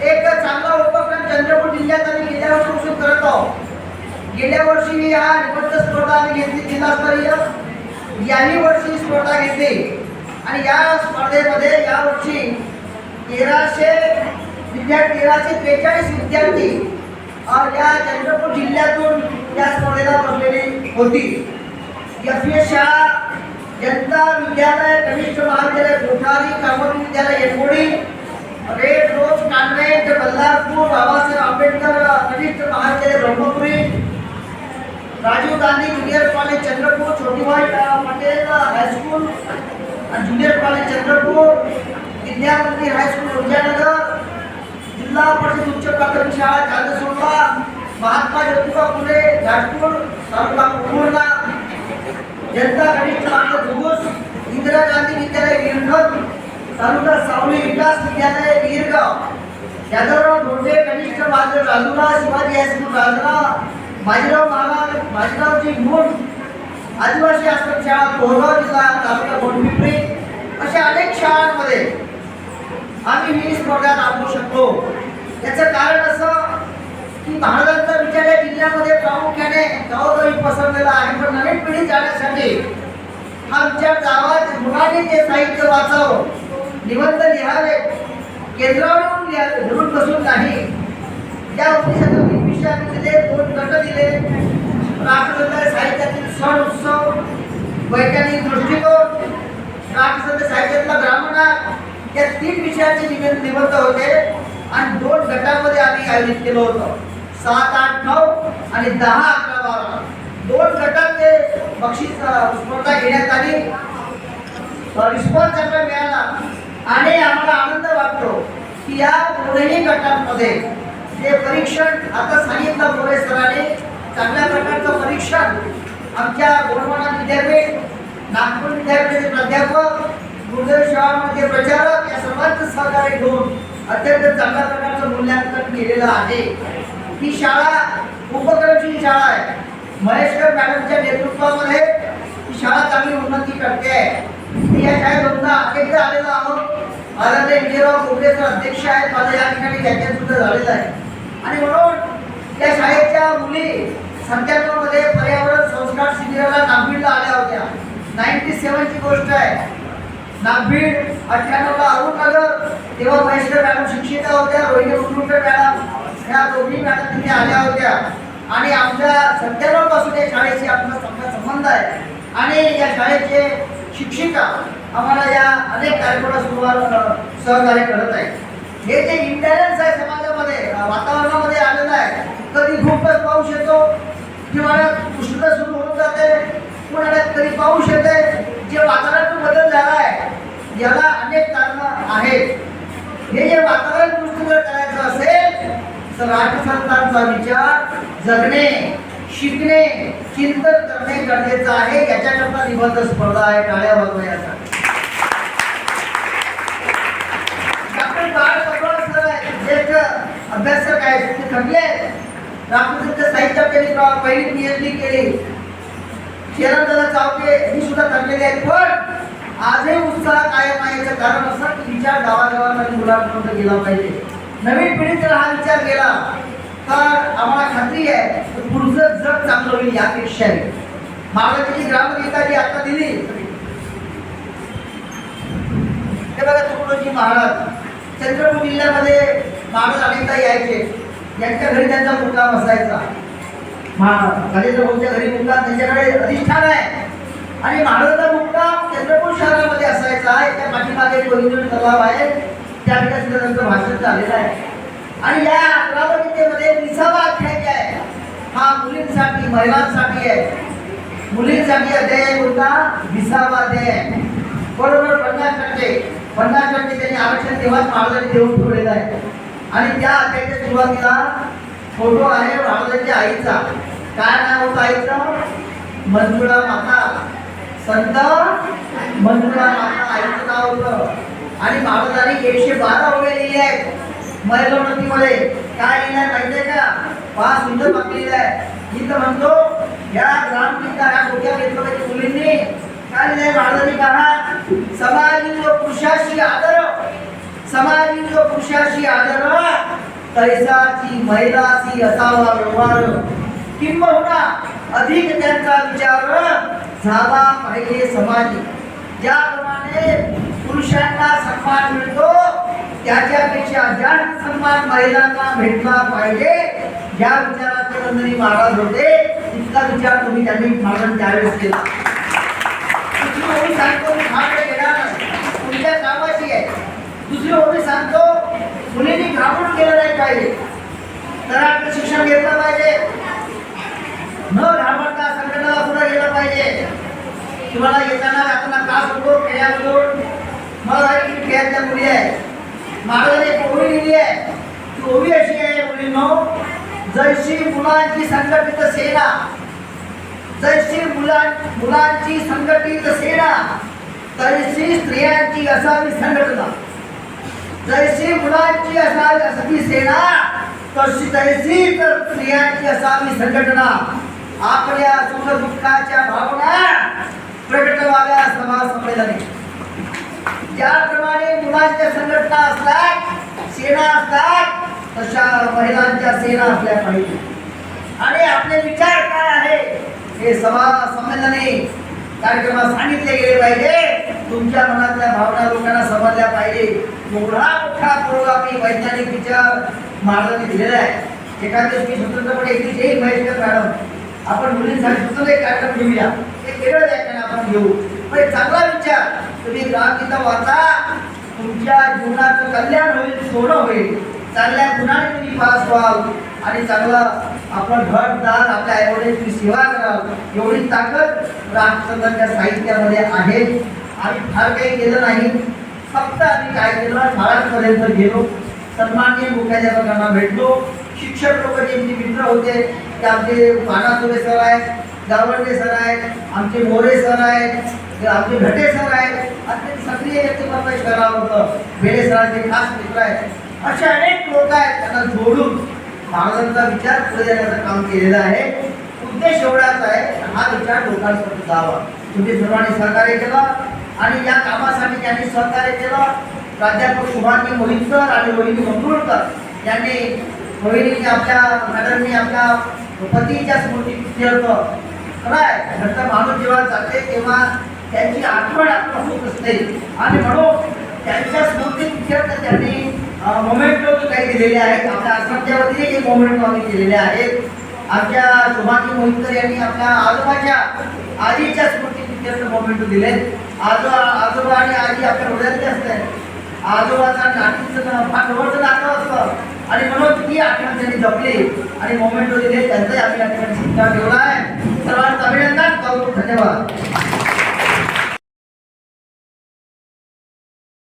एक चांगला उपक्रम चंद्रपूर जिल्ह्यात आम्ही गेल्या वर्षीपासून करत आहोत. गेल्या वर्षी हा निबंध स्पर्धा आम्ही घेतली जिल्हास्तरीय. याही वर्षी स्पर्धा घेतली. आणि या स्पर्धेमध्ये यावर्षी तेराशे विद्यार्थी तेराशे त्रेचाळीस विद्यार्थी या चंद्रपूर जिल्ह्यातून या स्पर्धेला बसलेली होती. एफ एस शाळा जनता विद्यालय कनिष्ठ महाविद्यालय कोठारी कामोरी विद्यालय Yermodi red rose convent Ballarpur Babasaheb Ambedkar कनिष्ठ महाविद्यालय Brahmapuri. Rajiv Gandhi junior college Chandrapur Chhotibhai Patel high school आणि junior college Chandrapur. Vidya high school जिल्हा परिषद उच्च प्राथमिक शाळा चांदसोडला महात्मा ज्योतिबा फुले घाटपूर तालुका पूर्णा जनता गणित मार्ग दुगुस इंदिरा गांधी विद्यालय गिरखत तालुका सावली विकास विद्यालय गिरगाव यादवराव धोंडे कनिष्ठ माध्यमिक राजुरा शिवाजी हायस्कूल राजुरा बाजीराव महाराज बाजीरावजी मूळ आदिवासी आश्रम शाळा कोरगाव जिल्हा तालुका गोंडपिंपरी अशा अनेक शाळांमध्ये आम्ही ही स्पर्धा राबवू शकतो. याचं कारण असं की महाराजांचा विचार या जिल्ह्यामध्ये प्रामुख्याने गावोगावी पसरलेला आहे. पण नवीन पिढी जाण्यासाठी हा विचार गावात मुलांनी ते साहित्य वाचावं निबंध लिहावे केंद्रावर धरून बसून नाही. या उपनिषदातील विषय आम्ही दिले दोन गट दिले. राष्ट्रसंत साहित्यातील सण उत्सव वैज्ञानिक दृष्टिकोन राष्ट्रसंत साहित्यातला ब्राह्मणा या तीन विषयाचे निबंध निबंध होते. आणि दोन गटामध्ये आम्ही आयोजित केलं होतं. सात आठ नऊ आणि दहा अकरा बारा. दोन गटात ते बक्षीस स्पर्धा घेण्यात आली. रिस्पॉन्स चांगला मिळाला. आणि आम्हाला आनंद वाटतो. की या दोन्ही गटांमध्ये जे परीक्षण आता सांगितलं मोरे सरांनी चांगल्या प्रकारचं परीक्षण आमच्या गोरवाना विद्यापीठ नागपूर विद्यापीठाचे प्राध्यापक गुरुदेव शाळामध्ये प्रचारक या सर्वांचं सहकार्य घेऊन अत्यंत चांगल्या प्रकारचं मूल्यांकन केलेलं आहे. ही शाळा उपक्रमशील शाळा आहे. महेश्वर मॅडमच्या नेतृत्वामध्ये ही शाळा चांगली उन्नती करते. आहे मी या शाळेत दोनदा आलेलो आहोत. आदरणीय विजयराव कोगरे अध्यक्ष आहेत. माझं या ठिकाणी व्याख्यान सुद्धा झालेलं आहे. आणि म्हणून त्या शाळेच्या मुली सत्त्याण्णवमध्ये पर्यावरण संस्कार शिबिराला नागभीडला आल्या होत्या. नाईन्टी सेवनची गोष्ट आहे. नागभीड अठ्ठ्याण्णवला अरुणनगर तेव्हा महेश्वर मॅडम शिक्षिका होत्या रोहिणी उर्लुटे मॅडम ह्या दोन्ही मॅडम तिथे आल्या होत्या. आणि आमच्या सत्त्याण्णव या शाळेशी आपला चांगला संबंध आहे. आणि या शाळेचे शिक्षिका आम्हाला या अनेक कार्यक्रमाला सुरुवात सहकार्य करत आहेत हे जे इंटॅलन्स आहे समाजामध्ये वातावरणामध्ये आलेलं आहे कधी खूपच पाऊस येतो किंवा उष्णता सुरू होऊन जाते उन्हाळ्यात कधी पाऊस येते जे वातावरण बदल झाला आहे याला अनेक कारणं आहेत. हे जे वातावरण दुरुस्त करायचं असेल तर राजसंतांचा विचार जगणे शिकणे चिंतन करणे गरजेचं आहे. याच्याकरता निबंध स्पर्धा आहे टाळ्या वाजवण्यासाठी अभ्यासक आहेत ते थकले आहेत. साहित्य साहित्यात त्यांनी पहिली पीएचडी केली? शेरंदादा चावके हे सुद्धा थकलेली आहेत पण आजही उत्साह कायम आहे. याचं कारण असं की विचार गावागावामध्ये मुलांपर्यंत गेला पाहिजे. नवीन पिढी जर हा विचार केला तर आम्हाला खात्री आहे की पुढचं जग चांगलं होईल यापेक्षाही. महाराजांची ग्रामगीता जी आता दिली. हे बघा तुकडोजी महाराज चंद्रपूर जिल्ह्यामध्ये माणूस अनेकदा यायचे यांच्या घरी त्यांचा मुक्काम असायचा. महाराजांच्या घरी मुक्काम त्यांच्याकडे अधिष्ठान आहे. आणि महाराजांचा मुक्काम चंद्रपूर शहरामध्ये असायचा त्या पाठीमागे कोहिनूर तलाव आहे. त्या ठिकाणी त्यांचं भाषण झालेलं आहे. आणि या ग्रामगीतेमध्ये विसावा अध्याय आहे. हा मुलींसाठी महिलांसाठी आहे. मुलींसाठी अध्याय आहे कोणता? विसावा अध्याय आहे. बरोबर पन्नास टक्के. पन्नास टक्के त्यांनी आरक्षण तेव्हाच महाराजांनी देऊन ठेवलेलं आहे. आणि त्या अध्यायाच्या सुरुवातीला फोटो आहे महाराजांच्या आईचा. काय नाव होतं आईचं? मंजुळा माता. संत मंजुळा माता आईचं नाव होतं. आणि महाराजांनी एकशे बारा ओळे लिहिले आहेत. मैलवणतीमध्ये काय लिहिलंय माहितीये का? फार सुंदर मागलेलं आहे इथं म्हणतो या ग्रामगीता या मोठ्या लेखकाच्या मुलींनी. काय लिहिलंय महाराजांनी पहा समाज जो पुरुषाशी आदर समाजी जो पुरुषाशी आदर कैसाची महिलाची असावा व्यवहार. किंबहुना अधिक त्यांचा विचार झाला पाहिजे समाज. ज्याप्रमाणे पुरुषांना सन्मान मिळतो त्याच्यापेक्षा जास्त सन्मान महिलांना भेटला पाहिजे. या विचाराचे नंदनी महाराज होते. इतका विचार तुम्ही त्यांनी महाराज त्यावेळेस केला. दुसरी सांगतो मी महागडे नाही. तुमच्या कामाची आहे. दुसरी ओळी सांगतो. मुलींनी घाबरून केलं नाही पाहिजे. तर आपलं शिक्षण घेतलं पाहिजे. न घाबरता संघटनाला पुढे गेलं पाहिजे. तुम्हाला येताना जाताना कास होतो खेळ्यामधून मग आहे की खेळातल्या मुली आहे मागला एक ओळी लिहिली आहे ती ओळी अशी आहे मुलींनो. जैशी मुलांची संघटित सेना जैशी मुलां मुलांची संघटित सेना तैशी स्त्रियांची असावी संघटना. जैशी मुलांची असावी असावी सेना तशी तैशी तर स्त्रियांची असावी संघटना आपल्या सुख दुःखाच्या भावना प्रकट व्हाव्या समाज संमेलने ज्याप्रमाणे मुलांच्या संघटना असतात सेना असतात तशा महिलांच्या सेना असल्या पाहिजे आणि आपले विचार काय आहे हे सभा संमेलने कार्यक्रमात सांगितले गेले पाहिजे। तुमच्या मनातल्या भावना लोकांना समजल्या पाहिजे. एवढा मोठा पुरोगामी वैज्ञानिक विचार महाराजांनी दिलेला आहे. एखाद्या मी स्वतंत्रपणे एकटी येईल महेशकर मॅडम आपण मुलींसाठी सुद्धा एक कार्यक्रम घेऊया. एक वेगळं व्याख्यान आपण घेऊ. पण एक चांगला विचार. तुम्ही रामगीता वाचा. तुमच्या जीवनाचं कल्याण होईल सोनं होईल. चांगल्या गुणाने तुम्ही पास व्हाल. आणि चांगलं आपलं घरदार आपल्या आईवडील सेवा कराल. एवढी ताकद रामचंद्रांच्या साहित्यामध्ये आहे. आम्ही फार काही केलं नाही. फक्त आम्ही काय केलं महाराजपर्यंत गेलो. सन्माननीय मुख्याध्यापकांना भेटलो. शिक्षक लोक जे आमचे मित्र होते ते आमचे पानासुरे सर आहेत गावंडे सर आहेत आमचे मोरे सर आहेत आमचे घटे सर आहेत. अत्यंत सक्रिय व्यक्तिमत्व करावं होतं. भेडे सरांचे खास मित्र आहेत. असे अनेक लोक आहेत त्यांना जोडून महाराजांचा विचार पुढे जाण्याचं काम केलेलं आहे. उद्देश एवढाच आहे हा विचार लोकांपर्यंत जावा. तुम्ही सर्वांनी सहकार्य केला. आणि या कामासाठी त्यांनी सहकार्य केलं. प्राध्यापक शुभांगी मोहितकर आणि रोहिणी मंगरुळकर यांनी रोहिणीने आपल्या मॅडमनी आपल्या पतीच्या स्मृती केलं काय नंतर घरचा माणूस जेव्हा जाते तेव्हा त्यांची आठवण आपल्याला होत असते. आणि म्हणून त्यांच्या स्मृती विचारता त्यांनी मोमेंटो काही दिलेले आहेत. आपल्या आश्रमच्या वतीने काही मोमेंटो आम्ही दिलेले आहेत. आमच्या शुभांगी मोहितकर यांनी आपल्या आजोबाच्या आजीच्या स्मृती पिक्चरचं मोमेंटो दिले आजोबा आजोबा आणि आजी आपल्या हृदयातले असते. आजोबाचा नातीचं फार जवळचं नातं असतं. आणि म्हणून ती आठवण त्यांनी जपली. आणि मोमेंटो दिले त्यांचाही आम्ही आठवण ठेवला आहे. सर्वांचं अभिनंदन कौतुक धन्यवाद.